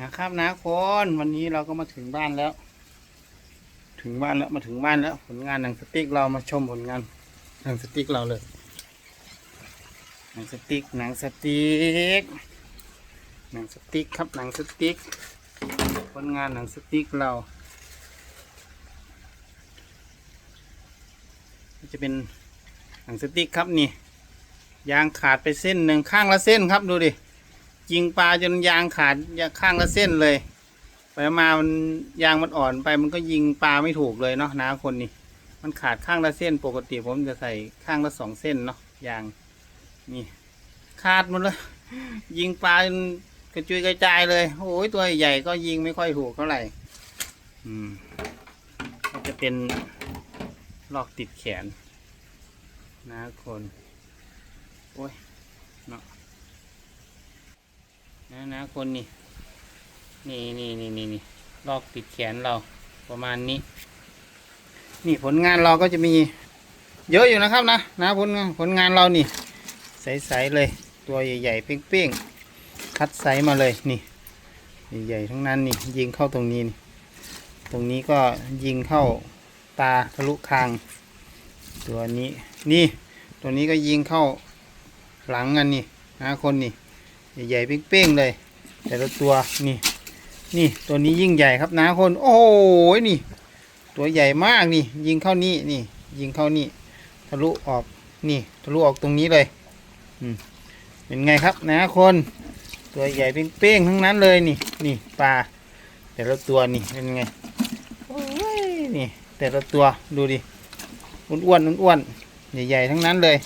นะครับนะคนวันนี้เราก็มาถึงบ้านแล้ว ถึงบ้านแล้วมาถึงบ้านแล้ว ผลงานหนังสติ๊กเรามาชมผลงานหนังสติ๊กเราเลยหนังสติ๊กหนังสติ๊กหนังสติ๊กครับหนังสติ๊กผลงานหนังสติ๊กเราจะเป็นหนังสติ๊กครับนี่ยางขาดไปเส้นหนึ่งข้างละเส้นครับดูดิ ยิงปลาจนยางขาดยข้างละเส้นเลยไปมามันยางมันอ่อนไปมันก็ยิงปลาไม่ถูกเลยเนาะนาคนนี่มันขาดข้างละเส้นปกติผมจะใส่ข้างละสองเส้นเนาะยางนี่ขาดหมดเลยยิงปลาจนกระจุยกระจายเลยโอ้ยตัวใหญ่ก็ยิงไม่ค่อยถูกเท่าไหร่อืมก็จะเป็นลอกติดแขนนะคน โอ้ยเนาะ นะนะคนนี่นี่นี่นี่นี่นี่ลอกติดแขนเราประมาณนี้ นี่ผลงานเราก็จะมีเยอะอยู่นะครับนะนะผลงานผลงานเรานี่ ใสๆเลย ตัวใหญ่ๆเป้งๆ คัดไซส์มาเลยนี่ใหญ่ๆทั้งนั้นนี่ยิงเข้าตรงนี้นี่ตรงนี้ก็ยิงเข้าตาทะลุคาง ตัวนี้นี่ ตัวนี้ก็ยิงเข้าหลังกันนี่นะคนนี่ ใหญ่ๆเป้งๆเลย แต่ละตัวนี่นี่ตัวนี้ยิ่งใหญ่ครับนะคน โอ้โหนี่ ตัวใหญ่มากนี่ ยิงเข้านี่นี่ ยิงเข้านี่ทะลุออกนี่ทะลุออกตรงนี้เลยอืมเป็นไงครับนะคน ตัวใหญ่เป้งๆทั้งนั้นเลยนี่ นี่ปลาแต่ละตัวนี่เป็นไงโอ้ยนี่แต่ละตัวดูดิอ้วนๆอ้วนๆใหญ่ๆทั้งนั้นเลย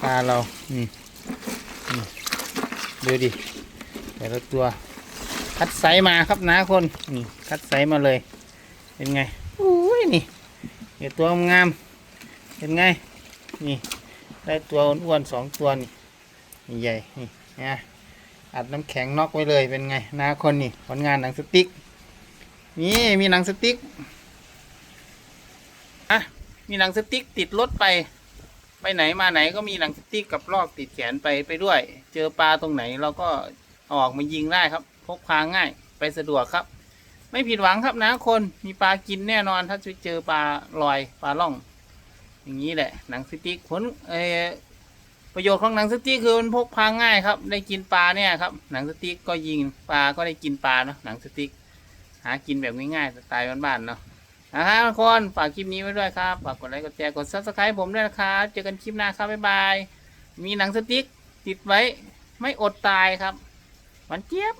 ปลาเรานี่ ดูดิแต่ละตัว คัดไซส์มาครับนะคนนี่คัดไซส์มาเลย เป็นไงอุ้ยนี่เดี๋ยวตัวงามเป็นไงนี่ได้ตัวอ้วนๆสองตัวนี่นี่ใหญ่นี่นะอัดน้ำแข็งน็อกไว้เลยเป็นไงนะคนนี่ผลงานหนังสติ๊กนี่มีหนังสติ๊กอะมีหนังสติ๊กติดรถไป ไปไหนมาไหนก็มีหนังสติ๊กกับลอกติดแขนไปไปด้วย เจอปลาตรงไหนเราก็ออกมายิงได้ครับพกพาง่ายไปสะดวกครับ ไม่ผิดหวังครับนะคนมีปลากินแน่นอนถ้าจะเจอปลาลอยปลาล่อง อย่างนี้แหละหนังสติ๊กผลเออประโยชน์ของหนังสติ๊กคือมันพกพาง่ายครับ ได้กินปลาเนี่ยครับหนังสติ๊กก็ยิงปลาก็ได้กินปลาเนาะหนังสติ๊กหากินแบบง่ายๆสไตล์บ้านๆเนาะ นะครับทุกคนฝากคลิปนี้ไว้ด้วยครับ ฝากกดไลค์กดแชร์กดซับสไคร b ์ผมด้วยนะครับ เจอกันคลิปหน้าครับ บ๊ายบาย มีหนังสติ๊กติดไว้ ไม่อดตายครับหวานเจี๊ยบ